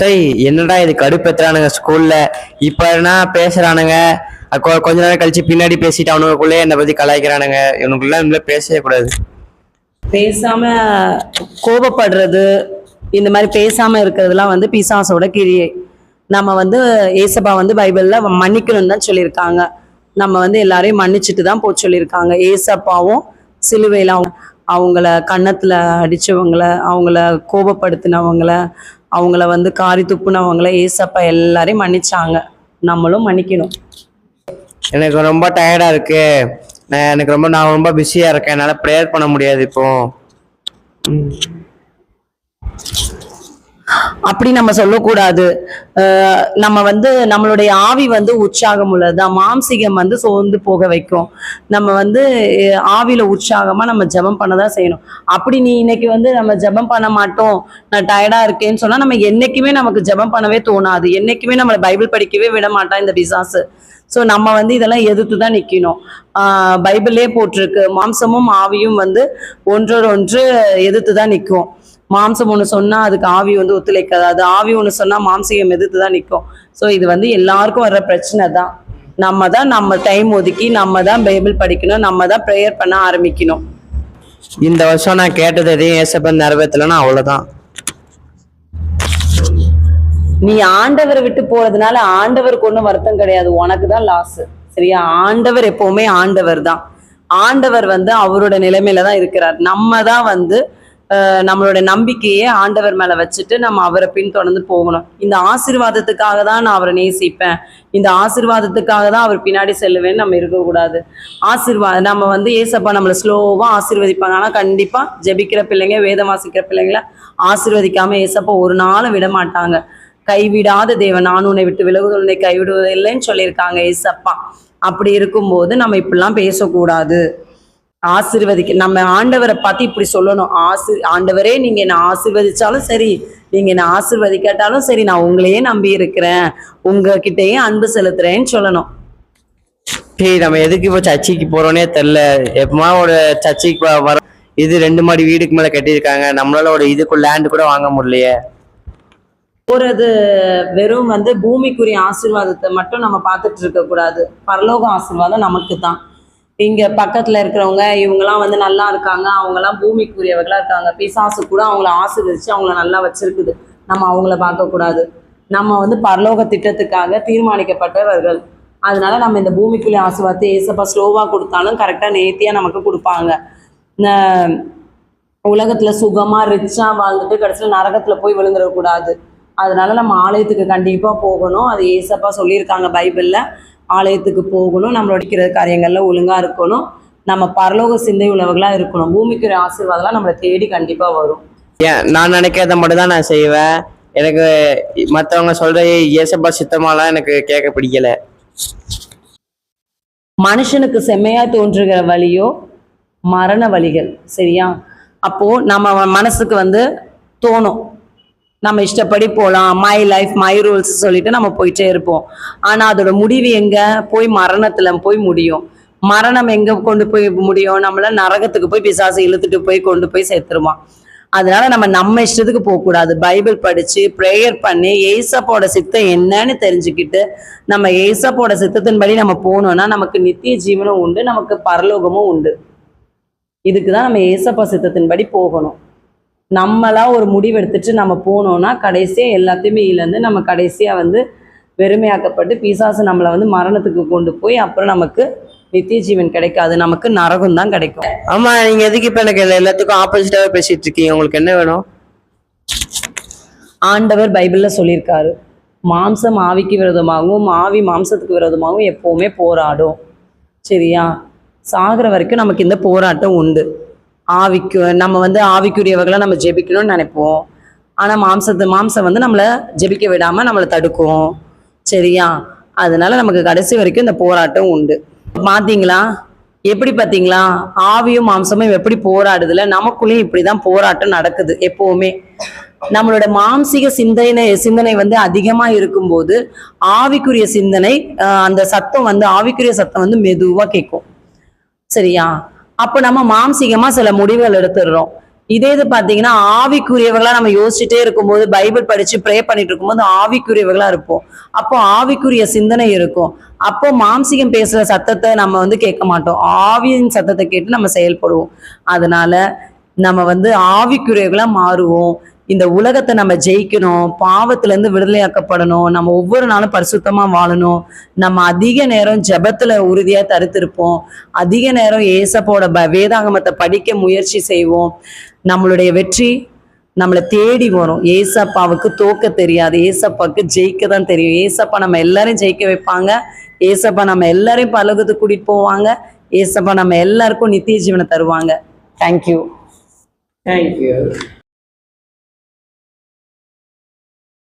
சை என்னடா இது கடுப்பேத்துறானுங்க ஸ்கூல்ல இப்ப என்ன பேசுறானுங்க? கொஞ்ச நேரம் கழிச்சு பின்னாடி பேசிட்டு அவனுக்குள்ளே என்னை பத்தி கலாய்க்கிறானுங்க. இவனுக்குள்ள இனிமேல் பேசவே கூடாது. பேசாம கோபப்படுறது இந்த மாதிரி பேசாம இருக்கிறதுலாம் வந்து பிசாசோட கிரியை. நம்ம வந்து ஏசபா வந்து பைபிள்ல மன்னிக்கணும்னு தான் சொல்லியிருக்காங்க. நம்ம வந்து எல்லாரையும் மன்னிச்சுட்டு தான் போக சொல்லியிருக்காங்க. ஏசப்பாவும் சிலுவையில் அவங்க அவங்கள கன்னத்தில் அடித்தவங்கள அவங்கள கோபப்படுத்தினவங்கள அவங்கள வந்து காரி துப்புனவங்கள ஏசப்பா எல்லாரையும் மன்னிச்சாங்க. நம்மளும் மன்னிக்கணும். எனக்கு ரொம்ப டயர்டா இருக்கு. எனக்கு ரொம்ப நான் ரொம்ப பிஸியா இருக்கேன். என்னால ப்ரேயர் பண்ண முடியாது இப்போ. அப்படி நம்ம சொல்லக்கூடாது. நம்ம வந்து நம்மளுடைய ஆவி வந்து உற்சாகம் உள்ளதுதான் மாம்சிகம் வந்து சோர்ந்து போக வைக்கும். நம்ம வந்து ஆவியில உற்சாகமா நம்ம ஜெபம் பண்ணதான் செய்யணும். அப்படி நீ இன்னைக்கு வந்து நம்ம ஜெபம் பண்ண மாட்டோம். நான் டயர்டா இருக்கேன்னு சொன்னா நம்ம என்னைக்குமே நமக்கு ஜெபம் பண்ணவே தோணாது. என்னைக்குமே நம்மளை பைபிள் படிக்கவே விட மாட்டான் இந்த பிசாசு. ஸோ நம்ம வந்து இதெல்லாம் எதிர்த்து தான் நிற்கணும் பைபிளே போட்டிருக்கு. மாம்சமும் ஆவியும் வந்து ஒன்றோடு ஒன்று எதிர்த்து தான் நிற்கும் மாம்சம் ஒன்று சொன்னால் அதுக்கு ஆவி வந்து ஒத்துழைக்காது. அது ஆவி ஒன்று சொன்னால் மாம்சிகம் எதிர்த்து தான் நிற்கும் ஸோ இது வந்து எல்லாருக்கும் வர்ற பிரச்சனை தான். நம்ம தான் நம்ம டைம் ஒதுக்கி நம்ம தான் பைபிள் படிக்கணும் நம்ம தான் ப்ரேயர் பண்ண ஆரம்பிக்கணும். இந்த வருஷம் நான் கேட்டது எதையும் ஏசப்பன் நிறைவேற்றலைன்னா அவ்வளவுதான். நீ ஆண்டவரை விட்டு போறதுனால ஆண்டவருக்கு ஒன்றும் வருத்தம் கிடையாது. உனக்கு தான் லாஸ் சரியா? ஆண்டவர் எப்பவுமே ஆண்டவர் தான். ஆண்டவர் வந்து அவரோட நிலைமையில தான் இருக்கிறார். நம்ம தான் வந்து நம்மளோட நம்பிக்கையே ஆண்டவர் மேல வச்சுட்டு நம்ம அவரை பின்தொடர்ந்து போகணும். இந்த ஆசிர்வாதத்துக்காக தான் நான் அவரை நேசிப்பேன். இந்த ஆசிர்வாதத்துக்காக தான் அவர் பின்னாடி செல்லுவேன்னு நம்ம இருக்கக்கூடாது. ஆசீர்வாதம் நம்ம வந்து ஏசப்பா நம்மளை ஸ்லோவா ஆசிர்வதிப்பாங்க. ஆனா கண்டிப்பா ஜெபிக்கிற பிள்ளைங்க வேதம் வாசிக்கிற பிள்ளைங்கள ஆசிர்வதிக்காமல் ஏசப்பா ஒரு நாளும் விட மாட்டாங்க கைவிடாத தேவன் நான் உன்னை விட்டு விலகுதல் உன்னை கைவிடுவதில்லைன்னு சொல்லியிருக்காங்க ஏசப்பா. அப்படி இருக்கும்போது நம்ம இப்படிலாம் பேசக்கூடாது. ஆசீர்வதிக்க நம்ம ஆண்டவரை பார்த்து இப்படி சொல்லணும். ஆசி ஆண்டவரே நீங்க என்னை ஆசீர்வதிச்சாலும் சரி நீங்க என்னை ஆசீர்வதிக்காட்டாலும் சரி நான் உங்களையே நம்பி இருக்கிறேன். உங்ககிட்டயே அன்பு செலுத்துறேன்னு சொல்லணும். டேய் நம்ம எதுக்கு இப்போ சர்ச்சைக்கு போறோன்னே தெரில எப்பமா ஒரு சர்ச்சைக்கு வர இது ரெண்டு மாடி வீடுக்கு மேல கட்டியிருக்காங்க. நம்மளால ஒரு இதுக்கு லேண்ட் கூட வாங்க முடியலையே. போறது வெறும் வந்து பூமிக்குரிய ஆசீர்வாதத்தை மட்டும் நம்ம பார்த்துட்டு இருக்க கூடாது பரலோக ஆசீர்வாதம் நமக்கு தான். இங்க பக்கத்துல இருக்கிறவங்க இவங்கெல்லாம் வந்து நல்லா இருக்காங்க. அவங்கெல்லாம் பூமிக்குரியவர்களா இருக்காங்க. பிசாசு கூட அவங்கள ஆசீர்வதிச்சு அவங்கள நல்லா வச்சிருக்குது. நம்ம அவங்கள பார்க்க கூடாது நம்ம வந்து பரலோக திட்டத்துக்காக தீர்மானிக்கப்பட்டவர்கள். அதனால நம்ம இந்த பூமிக்குள்ளே ஆசீர்வாதத்தை ஏசப்பா ஸ்லோவாக கொடுத்தாலும் கரெக்டா நேர்த்தியாக நமக்கு கொடுப்பாங்க. உலகத்தில் உலகத்துல சுகமா வாழ்ந்துட்டு கடைசியில் நரகத்துல போய் விழுந்துடக்கூடாது. அதனால நம்ம ஆலயத்துக்கு கண்டிப்பா போகணும். அது ஏசப்பா சொல்லியிருக்காங்க பைபிள்ல. ஆலயத்துக்கு போகணும் நம்மளோட காரியங்கள்ல ஒழுங்கா இருக்கணும் நம்ம பரலோக சிந்தை உள்ளவர்களா இருக்கணும் பூமிக்குரிய ஆசீர்வாதம்லாம் நம்மளை தேடி கண்டிப்பா வரும். ஏன் நான் நினைக்கிறத மட்டும் தான் நான் செய்வேன். எனக்கு மற்றவங்க சொல்ற ஏசப்பா சித்தமாலாம் எனக்கு கேட்க பிடிக்கல. மனுஷனுக்கு செம்மையா தோன்றுகிற வழியோ மரண வழிகள் சரியா? அப்போ நம்ம மனசுக்கு வந்து தோணும். நம்ம இஷ்டப்படி போகலாம் மை லைஃப் மை ரூல்ஸ் சொல்லிட்டு நம்ம போயிட்டே இருப்போம். ஆனால் அதோட முடிவு எங்கே? போய் மரணத்தில் போய் முடியும். மரணம் எங்கே கொண்டு போய் முடியும்? நம்மள நரகத்துக்கு போய் பிசாசு இழுத்துட்டு போய் கொண்டு போய் சேர்த்துருவான். அதனால நம்ம நம்ம இஷ்டத்துக்கு போகக்கூடாது. பைபிள் படித்து ப்ரேயர் பண்ணி ஏசப்போட சித்தம் என்னன்னு தெரிஞ்சுக்கிட்டு நம்ம ஏசப்போட சித்தத்தின்படி நம்ம போனோம்னா நமக்கு நித்திய ஜீவனும் உண்டு நமக்கு பரலோகமும் உண்டு. இதுக்கு தான் நம்ம ஏசப்பா சித்தத்தின்படி போகணும். நம்மளா ஒரு முடிவு எடுத்துட்டு நம்ம போனோம்னா கடைசியா எல்லாத்தையுமே இழந்து நம்ம கடைசியா வந்து வெறுமையாக்கப்பட்டு பிசாசு நம்மளை வந்து மரணத்துக்கு கொண்டு போய் அப்புறம் நமக்கு நித்திய ஜீவன் கிடைக்காது. நமக்கு நரகம் தான் கிடைக்கும். ஆமா நீங்க எதுக்கு இப்ப எனக்கு எல்லா- எல்லாத்துக்கும் ஆப்போசிட்டாவே பேசிட்டு இருக்கீங்க? உங்களுக்கு என்ன வேணும்? ஆண்டவர் பைபிள்ல சொல்லியிருக்காரு. மாம்சம் ஆவிக்கு விரோதமாகவும் ஆவி மாம்சத்துக்கு விரோதமாகவும் எப்பவுமே போராடும். சரியா? சாகிற வரைக்கும் நமக்கு இந்த போராட்டம் உண்டு. ஆவிக்கு நம்ம வந்து ஆவிக்குரியவர்களை நம்ம ஜெபிக்கணும்னு நினைப்போம். ஆனால் மாம்சத்து மாம்சம் வந்து நம்மளை ஜெபிக்க விடாமல் நம்மளை தடுக்கும். சரியா? அதனால நமக்கு கடைசி வரைக்கும் இந்த போராட்டம் உண்டு. பார்த்தீங்களா எப்படி பார்த்தீங்களா ஆவியும் மாம்சமும் எப்படி போராடுதுல நமக்குள்ளேயும் இப்படி தான் போராட்டம் நடக்குது எப்போவுமே. நம்மளோட மாம்சீக சிந்தனை சிந்தனை வந்து அதிகமாக இருக்கும்போது ஆவிக்குரிய சிந்தனை அந்த சத்தம் வந்து ஆவிக்குரிய சத்தம் வந்து மெதுவாக கேட்கும். சரியா? அப்போ நம்ம மாம்சீகமா சில முடிவுகள் எடுத்துடுறோம். இதே இது பார்த்தீங்கன்னா ஆவிக்குரியவர்களா நம்ம யோசிச்சுட்டே இருக்கும்போது பைபிள் படிச்சு ப்ரே பண்ணிட்டு இருக்கும்போது ஆவிக்குரியவர்களா இருப்போம். அப்போ ஆவிக்குரிய சிந்தனை இருக்கும். அப்போ மாம்சிகம் பேசுற சத்தத்தை நம்ம வந்து கேட்க மாட்டோம். ஆவியின் சத்தத்தை கேட்டு நம்ம செயல்படுவோம். அதனால நம்ம வந்து ஆவிக்குரியவர்களா மாறுவோம். இந்த உலகத்தை நம்ம ஜெயிக்கணும் பாவத்துல இருந்து விடுதலையாக்கப்படணும் நம்ம ஒவ்வொரு நாளும் பரிசுத்தமா வாழணும். நம்ம அதிக நேரம் ஜெபத்துல உறுதியா தருத்திருப்போம். அதிக நேரம் ஏசப்போட ப வேதாகமத்தை படிக்க முயற்சி செய்வோம். நம்மளுடைய வெற்றி நம்மளை தேடி வரும். ஏசப்பாவுக்கு தோக்க தெரியாது. ஏசப்பாவுக்கு ஜெயிக்க தான் தெரியும். ஏசப்பா நம்ம எல்லாரையும் ஜெயிக்க வைப்பாங்க. ஏசப்பா நம்ம எல்லாரையும் பலகத்துக்கு கூட்டிட்டு போவாங்க. ஏசப்பா நம்ம எல்லாருக்கும் நித்திய ஜீவனை தருவாங்க. Thank you thank you